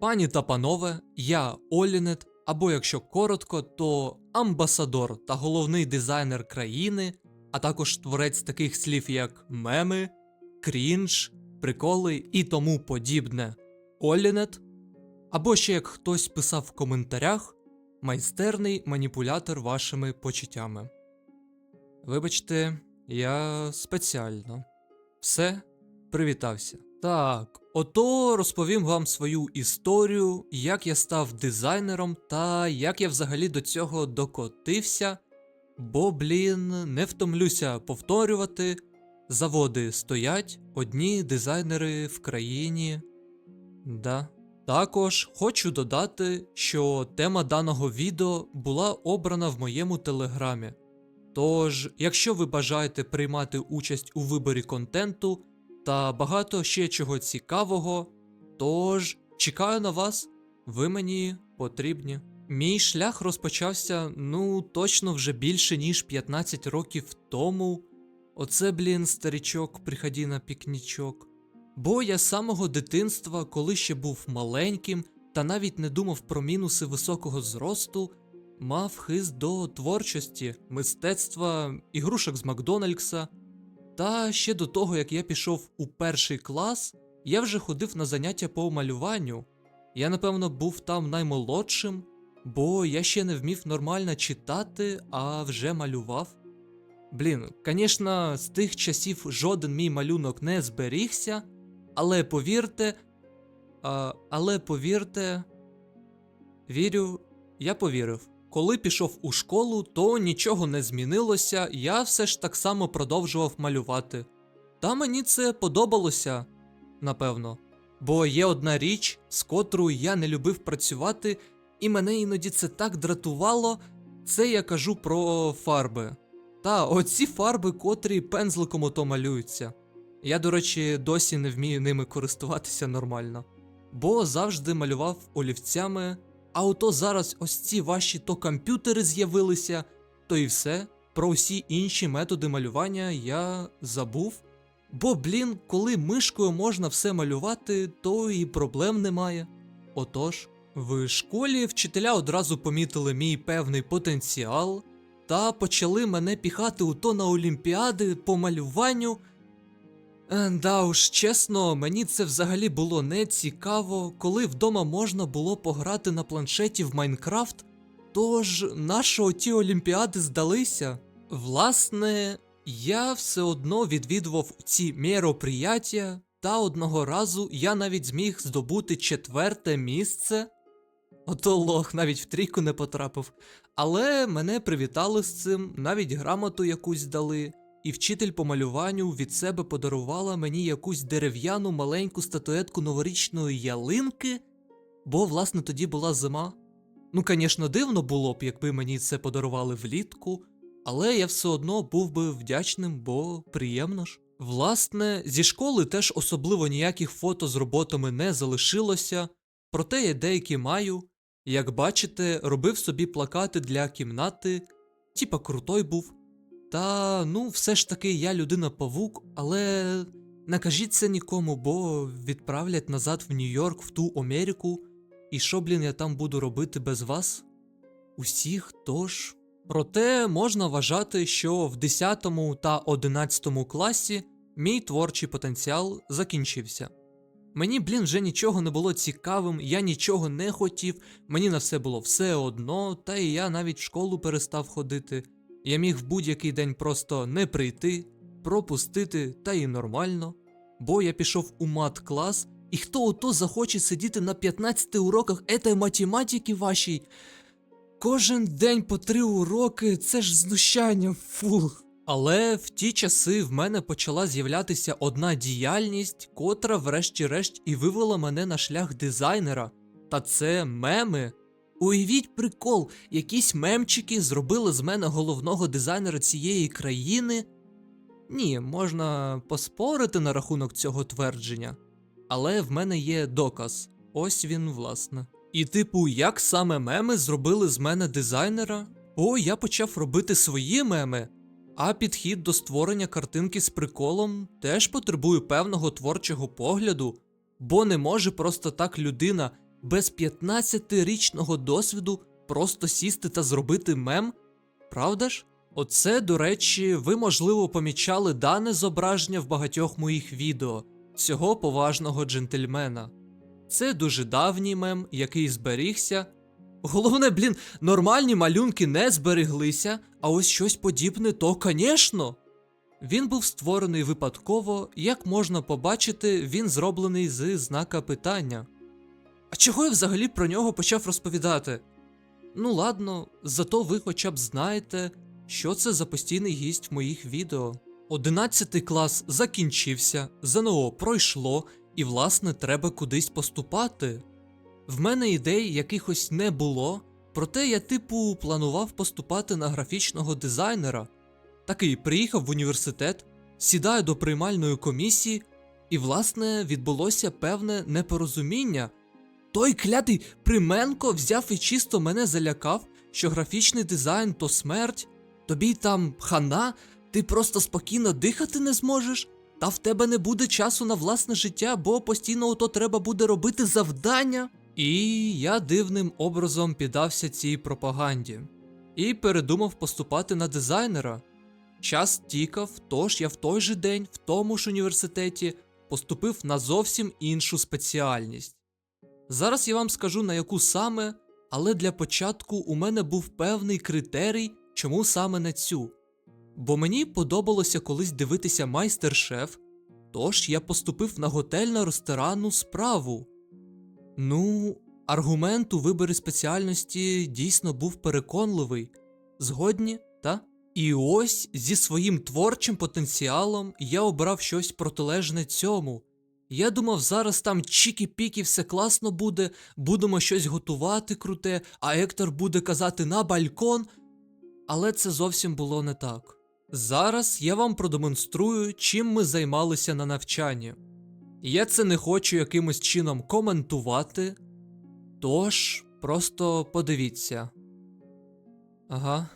Пані та панове, я Олінет, або якщо коротко, то амбасадор та головний дизайнер країни, а також творець таких слів як меми, крінж, приколи і тому подібне. Олінет, або ще як хтось писав в коментарях, майстерний маніпулятор вашими почуттями. Вибачте, я спеціально. Все, привітався. Так, ото розповім вам свою історію, як я став дизайнером та як я взагалі до цього докотився. Бо, блін, не втомлюся повторювати. Заводи стоять, одні дизайнери в країні. Да. Також хочу додати, що тема даного відео була обрана в моєму телеграмі. Тож, якщо ви бажаєте приймати участь у виборі контенту та багато ще чого цікавого, тож чекаю на вас, ви мені потрібні. Мій шлях розпочався, ну, точно вже більше ніж 15 років тому. Оце, блін, старічок, приходи на пікнічок. Бо я з самого дитинства, коли ще був маленьким та навіть не думав про мінуси високого зросту, мав хист до творчості, мистецтва, ігрушок з Макдональдса. Та ще до того, як я пішов у перший клас, я вже ходив на заняття по малюванню. Я, напевно, був там наймолодшим, бо я ще не вмів нормально читати, а вже малював. Блін, звісно, з тих часів жоден мій малюнок не зберігся, але повірте, а, але повірте, вірю, я повірив. Коли пішов у школу, то нічого не змінилося, я все ж так само продовжував малювати. Та мені це подобалося, напевно. Бо є одна річ, з котрою я не любив працювати, і мене іноді це так дратувало, це я кажу про фарби. Та, оці фарби, котрі пензликом ото малюються. Я, до речі, досі не вмію ними користуватися нормально. Бо завжди малював олівцями, а ото зараз ось ці ваші то комп'ютери з'явилися, то і все. Про всі інші методи малювання я забув. Бо, блін, коли мишкою можна все малювати, то і проблем немає. Отож, в школі вчителя одразу помітили мій певний потенціал та почали мене піхати у то на олімпіади по малюванню. Е, Да уж, чесно, мені це взагалі було не цікаво, коли вдома можна було пограти на планшеті в Майнкрафт. Тож, нашо ті олімпіади здалися. Власне, я все одно відвідував ці мероприяття, та одного разу я навіть зміг здобути четверте місце. Ото лох навіть в трійку не потрапив. Але мене привітали з цим, навіть грамоту якусь дали, і вчитель по малюванню від себе подарувала мені якусь дерев'яну маленьку статуетку новорічної ялинки, бо, власне, тоді була зима. Ну, звісно, дивно було б, якби мені це подарували влітку, але я все одно був би вдячним, бо приємно ж. Власне, зі школи теж особливо ніяких фото з роботами не залишилося, проте я деякі маю. Як бачите, робив собі плакати для кімнати, типа крутой був. Та ну, все ж таки я людина павук, але не кажіть це нікому, бо відправлять назад в Нью-Йорк, в ту Америку. І що, блін, я там буду робити без вас? Усіх тож. Проте можна вважати, що в 10 та 11 класі мій творчий потенціал закінчився. Мені, блін, вже нічого не було цікавим, я нічого не хотів, мені на все було все одно, та і я навіть в школу перестав ходити. Я міг в будь-який день просто не прийти, пропустити, та і нормально. Бо я пішов у мат-клас, і хто ото захоче сидіти на 15 уроках етої математики вашій? Кожен день по три уроки, це ж знущання, фух. Але в ті часи в мене почала з'являтися одна діяльність, котра, врешті-решт, і вивела мене на шлях дизайнера. Та це меми. Уявіть прикол, якісь мемчики зробили з мене головного дизайнера цієї країни. Ні, можна поспорити на рахунок цього твердження, але в мене є доказ. Ось він, власне. І, типу, як саме меми зробили з мене дизайнера? О, я почав робити свої меми. А підхід до створення картинки з приколом теж потребує певного творчого погляду, бо не може просто так людина, без 15-річного досвіду просто сісти та зробити мем? Правда ж? Оце, до речі, ви, можливо, помічали дане зображення в багатьох моїх відео цього поважного джентльмена. Це дуже давній мем, який зберігся. Головне, блін, нормальні малюнки не збереглися, а ось щось подібне, то, звісно. Він був створений випадково, як можна побачити, він зроблений з знака питання. А чого я взагалі про нього почав розповідати? Ну ладно, зато ви хоча б знаєте, що це за постійний гість в моїх відео. Одинадцятий клас закінчився, ЗНО пройшло, і, власне, треба кудись поступати. В мене ідей якихось не було, проте я, типу, планував поступати на графічного дизайнера. Такий приїхав в університет, сідаю до приймальної комісії, і, власне, відбулося певне непорозуміння. Той клятий Применко взяв і чисто мене залякав, що графічний дизайн то смерть, тобі там хана, ти просто спокійно дихати не зможеш, та в тебе не буде часу на власне життя, бо постійно ото треба буде робити завдання. І я дивним образом піддався цій пропаганді і передумав поступати на дизайнера. Час тікав, тож я в той же день в тому ж університеті поступив на зовсім іншу спеціальність. Зараз я вам скажу на яку саме, але для початку у мене був певний критерій, чому саме на цю. Бо мені подобалося колись дивитися майстер-шеф, тож я поступив на готельно-ресторанну справу. Ну, аргумент у виборі спеціальності дійсно був переконливий. Згодні, та? І ось зі своїм творчим потенціалом я обрав щось протилежне цьому. Я думав, зараз там чікі-пікі, все класно буде, будемо щось готувати круте, а Ектор буде казати на балькон. Але це зовсім було не так. Зараз я вам продемонструю, чим ми займалися на навчанні. Я це не хочу якимось чином коментувати. Тож, просто подивіться. Ага.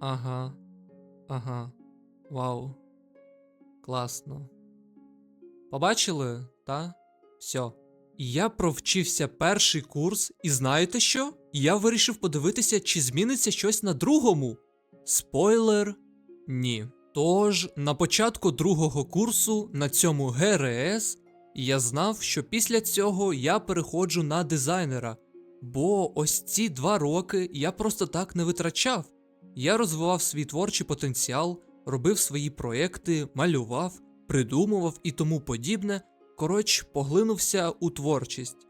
Ага. Ага. Вау. Класно. Побачили, та? Все. Я провчився перший курс, і знаєте що? Я вирішив подивитися, чи зміниться щось на другому. Спойлер ні. Тож, на початку другого курсу на цьому ГРС я знав, що після цього я переходжу на дизайнера, бо ось ці два роки я просто так не витрачав. Я розвивав свій творчий потенціал, робив свої проекти, малював, придумував і тому подібне. Коротше, поглинувся у творчість.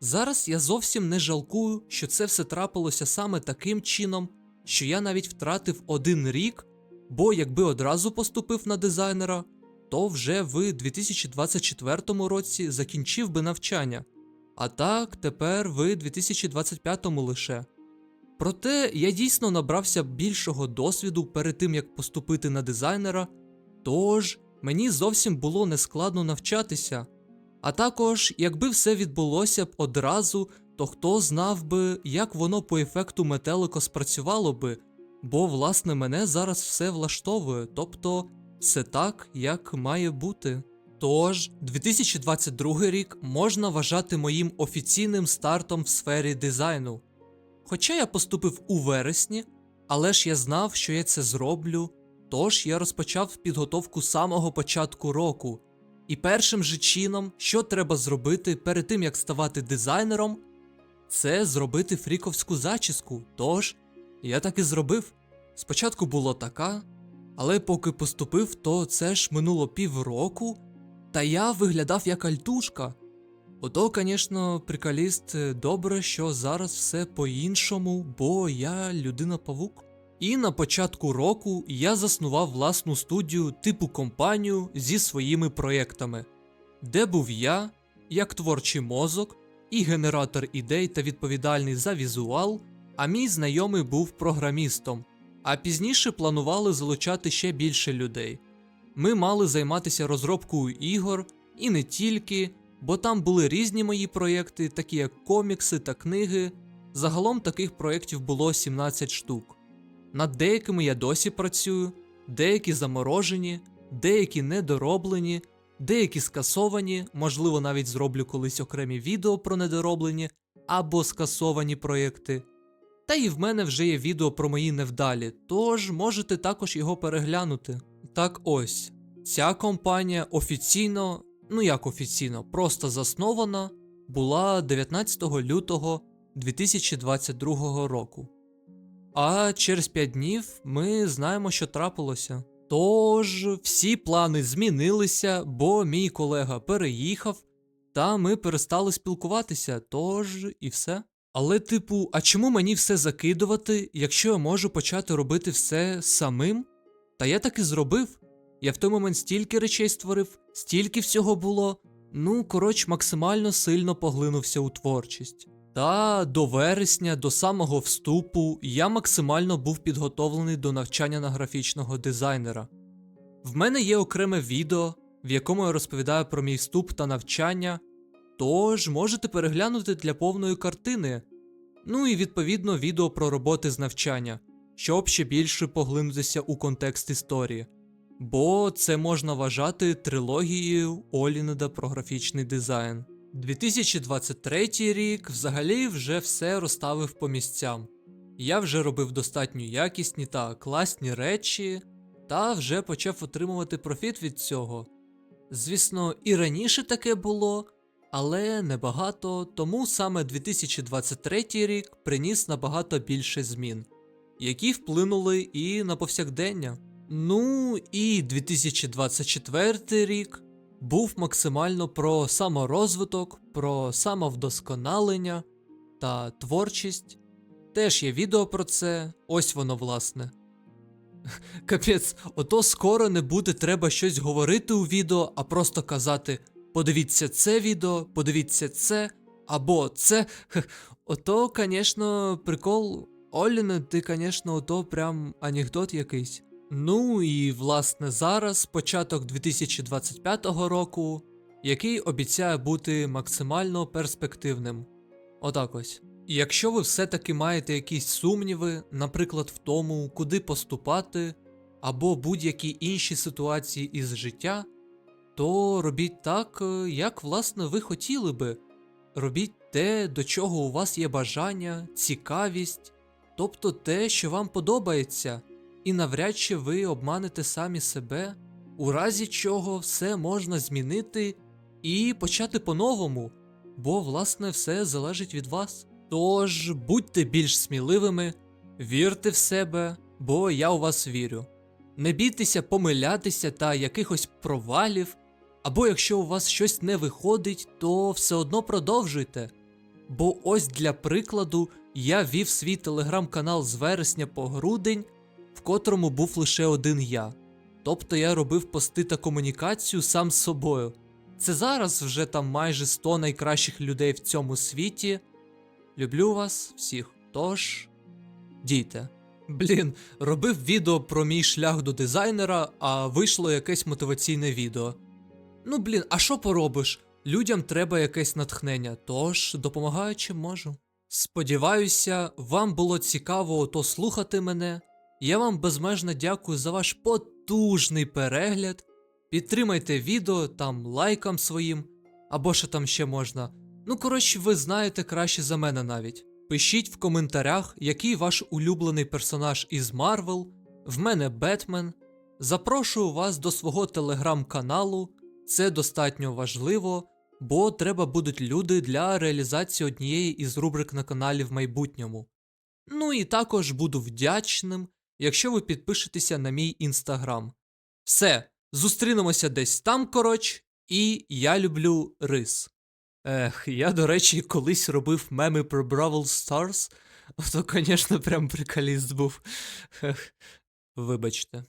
Зараз я зовсім не жалкую, що це все трапилося саме таким чином, що я навіть втратив один рік, бо якби одразу поступив на дизайнера, то вже в 2024 році закінчив би навчання, а так тепер в 2025 лише. Проте я дійсно набрався більшого досвіду перед тим як поступити на дизайнера, тож мені зовсім було нескладно навчатися. А також, якби все відбулося б одразу, то хто знав би, як воно по ефекту метелико спрацювало би, бо власне мене зараз все влаштовує, тобто все так, як має бути. Тож, 2022 рік можна вважати моїм офіційним стартом в сфері дизайну. Хоча я поступив у вересні, але ж я знав, що я це зроблю, тож я розпочав підготовку самого початку року. І першим же чином, що треба зробити перед тим як ставати дизайнером, це зробити фріковську зачіску. Тож я так і зробив. Спочатку було така, але поки поступив, то це ж минуло півроку, та я виглядав як альтушка. Ото, звісно, приколіст, добре, що зараз все по-іншому, бо я людина-павук. І на початку року я заснував власну студію типу компанію зі своїми проєктами, де був я, як творчий мозок, і генератор ідей та відповідальний за візуал, а мій знайомий був програмістом. А пізніше планували залучати ще більше людей. Ми мали займатися розробкою ігор і не тільки, бо там були різні мої проєкти, такі як комікси та книги. Загалом таких проєктів було 17 штук. Над деякими я досі працюю, деякі заморожені, деякі недороблені, деякі скасовані, можливо, навіть зроблю колись окремі відео про недороблені або скасовані проєкти. Та і в мене вже є відео про мої невдалі, тож можете також його переглянути. Так ось, ця компанія офіційно, ну як офіційно, просто заснована була 19 лютого 2022 року. А через 5 днів ми знаємо, що трапилося. Тож всі плани змінилися, бо мій колега переїхав, та ми перестали спілкуватися, тож і все. Але, типу, а чому мені все закидувати, якщо я можу почати робити все самим? Та я так і зробив. Я в той момент стільки речей створив, стільки всього було. Ну, коротше, максимально сильно поглинувся у творчість. Та до вересня, до самого вступу, я максимально був підготовлений до навчання на графічного дизайнера. В мене є окреме відео, в якому я розповідаю про мій вступ та навчання, тож можете переглянути для повної картини. Ну і відповідно відео про роботи з навчання, щоб ще більше поглинутися у контекст історії. Бо це можна вважати трилогією Олінеда про графічний дизайн. 2023 рік взагалі вже все розставив по місцям. Я вже робив достатньо якісні та класні речі, та вже почав отримувати профіт від цього. Звісно, і раніше таке було, але небагато, тому саме 2023 рік приніс набагато більше змін, які вплинули і на повсякдення. Ну і 2024 рік був максимально про саморозвиток, про самовдосконалення та творчість. Теж є відео про це, ось воно власне. Капець, ото скоро не буде треба щось говорити у відео, а просто казати: подивіться це відео, подивіться це, або це. Ото, звісно, прикол. Оліне, ти, звісно, ото прям анекдот якийсь. Ну і власне зараз початок 2025 року, який обіцяє бути максимально перспективним. Отак ось. І якщо ви все-таки маєте якісь сумніви, наприклад, в тому, куди поступати, або будь-які інші ситуації із життя, то робіть так, е, як власне ви хотіли би. Робіть те, до чого у вас є бажання, цікавість, тобто те, що вам подобається, і навряд чи ви обманете самі себе, у разі чого все можна змінити і почати по-новому, бо власне все залежить від вас. Тож будьте більш сміливими, вірте в себе, бо я у вас вірю. Не бійтеся помилятися та якихось провалів, або якщо у вас щось не виходить, то все одно продовжуйте. Бо ось для прикладу я вів свій телеграм-канал з вересня по грудень, в котрому був лише один я. Тобто я робив пости та комунікацію сам з собою. Це зараз вже там майже 100 найкращих людей в цьому світі. Люблю вас всіх. Тож дійте. Блін, робив відео про мій шлях до дизайнера, а вийшло якесь мотиваційне відео. Ну блін, а що поробиш? Людям треба якесь натхнення, тож допомагаю чим можу. Сподіваюся, вам було цікаво ото слухати мене. Я вам безмежно дякую за ваш потужний перегляд. Підтримайте відео там лайком своїм, або що там ще можна. Ну, коротше, ви знаєте краще за мене навіть. Пишіть в коментарях, який ваш улюблений персонаж із Марвел, в мене Бетмен. Запрошую вас до свого телеграм-каналу. Це достатньо важливо, бо треба будуть люди для реалізації однієї із рубрик на каналі в майбутньому. Ну і також буду вдячним, якщо ви підпишетеся на мій інстаграм. Все, зустрінемося десь там, короч, і я люблю рис. Ех, я, до речі, колись робив меми про Бравл Stars, то, звісно, прям приколіст був. Ех, вибачте.